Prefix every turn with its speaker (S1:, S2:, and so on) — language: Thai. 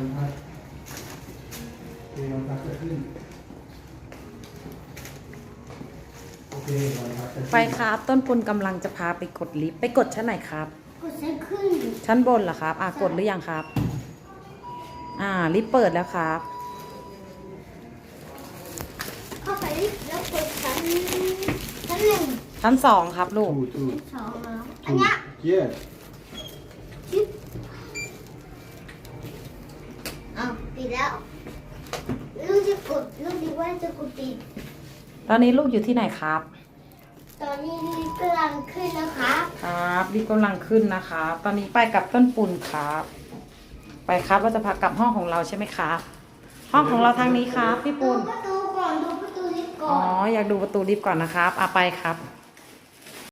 S1: มันพัดโอเคมันพัดจะขึ้น โอเคมันพัดจะขึ้น
S2: ไปครับ ต้นปุนกำลังจะพาไปกดลิฟต์ไปกดชั้นไหนครับ
S3: กดใช้ขึ้น
S2: ชั้นบนเหรอครับ อ่ากดหรือยังครับ อ่า ลิฟต์เปิดแล้วครับ
S3: เข้าไปแล้วกดชั้นชั้นหนึ่ง
S2: ชั้นสองครับลูก
S1: ถูถู
S3: ชั้นสองแล้วอั
S1: ถู
S3: นเนี้ย
S1: เยี่ย
S3: จิ๊บ อ้าวปิดแล้วลูกจะกดลูกดีว่าจะกดปิด
S2: ตอนนี้ลูกอยู่ที่ไหนครับ
S3: ตอนนี้ลิฟต์กำลังขึ้นนะคะ
S2: ครับลิฟต์กำลังขึ้นนะครับตอนนี้ไปกับต้นปุนครับ ไปครับเราจะพากลับห้องของเราใช่ไหมครับ ห้องของเราทางนี้ครับ พี่
S3: ดู
S2: ปุน
S3: ประตูก่อนดูประตูลิฟต์ก่
S2: อ๋
S3: อ
S2: อ
S3: น
S2: อยากดูประตูลิฟต์ก่อนนะครับอะไปครับ